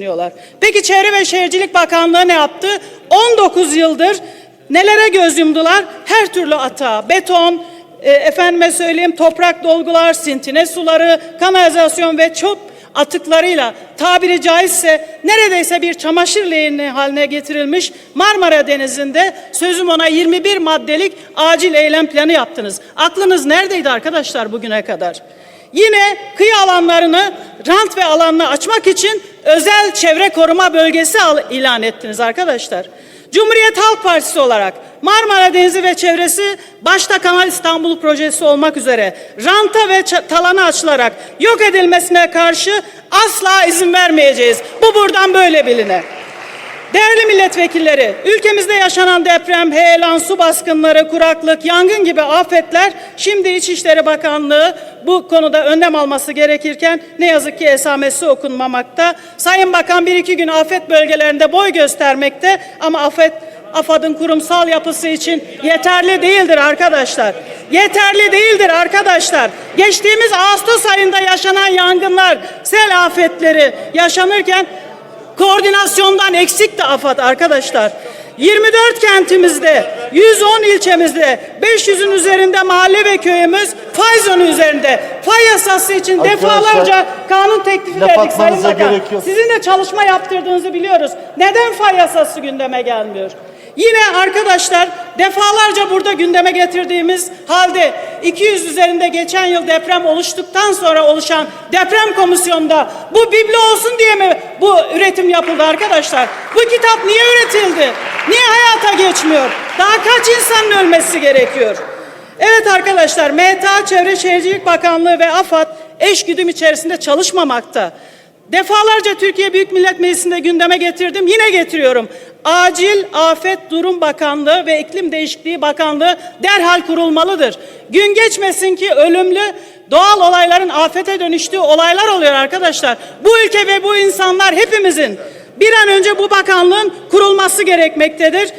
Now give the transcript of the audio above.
diyorlar. Peki Çevre ve Şehircilik Bakanlığı ne yaptı? 19 yıldır nelere göz yumdular? Her türlü atağa, beton, e, efendime söyleyeyim toprak dolgular, sintine suları, kanalizasyon ve çöp atıklarıyla tabiri caizse neredeyse bir çamaşır leğeni haline getirilmiş Marmara Denizi'nde sözüm ona 21 maddelik acil eylem planı yaptınız. Aklınız neredeydi arkadaşlar bugüne kadar? Yine kıyı alanlarını rant ve alanını açmak için özel çevre koruma bölgesi ilan ettiniz arkadaşlar. Cumhuriyet Halk Partisi olarak Marmara Denizi ve çevresi başta Kanal İstanbul projesi olmak üzere ranta ve talana açılarak yok edilmesine karşı asla izin vermeyeceğiz. Bu buradan böyle biline. Değerli milletvekilleri, ülkemizde yaşanan deprem, heyelan, su baskınları, kuraklık, yangın gibi afetler şimdi İçişleri Bakanlığı bu konuda önlem alması gerekirken ne yazık ki esamesi okunmamakta. Sayın Bakan bir iki gün afet bölgelerinde boy göstermekte ama afet AFAD'ın kurumsal yapısı için yeterli değildir arkadaşlar. Yeterli değildir arkadaşlar. Geçtiğimiz Ağustos ayında yaşanan yangınlar, sel afetleri yaşanırken Koordinasyondan eksik de AFAD arkadaşlar. 24 kentimizde, 110 ilçemizde, 500'ün üzerinde mahalle ve köyümüz fay zonu üzerinde. Fay yasası için Arkadaşlar, defalarca kanun teklifi verdik Sayın Bakan. Sizin de çalışma yaptırdığınızı biliyoruz. Neden fay yasası gündeme gelmiyor? Yine arkadaşlar defalarca burada gündeme getirdiğimiz halde 200 üzerinde geçen yıl deprem oluştuktan sonra oluşan deprem komisyonunda bu biblo olsun diye mi bu üretim yapıldı arkadaşlar? Bu kitap niye üretildi? Niye hayata geçmiyor? Daha kaç insanın ölmesi gerekiyor? Evet arkadaşlar MTA Çevre Şehircilik Bakanlığı ve AFAD eş güdüm içerisinde çalışmamakta. Defalarca Türkiye Büyük Millet Meclisi'nde gündeme getirdim. Yine getiriyorum. Acil Afet Durum Bakanlığı ve İklim Değişikliği Bakanlığı derhal kurulmalıdır. Gün geçmesin ki ölümlü doğal olayların afete dönüştüğü olaylar oluyor arkadaşlar. Bu ülke ve bu insanlar hepimizin bir an önce bu bakanlığın kurulması gerekmektedir.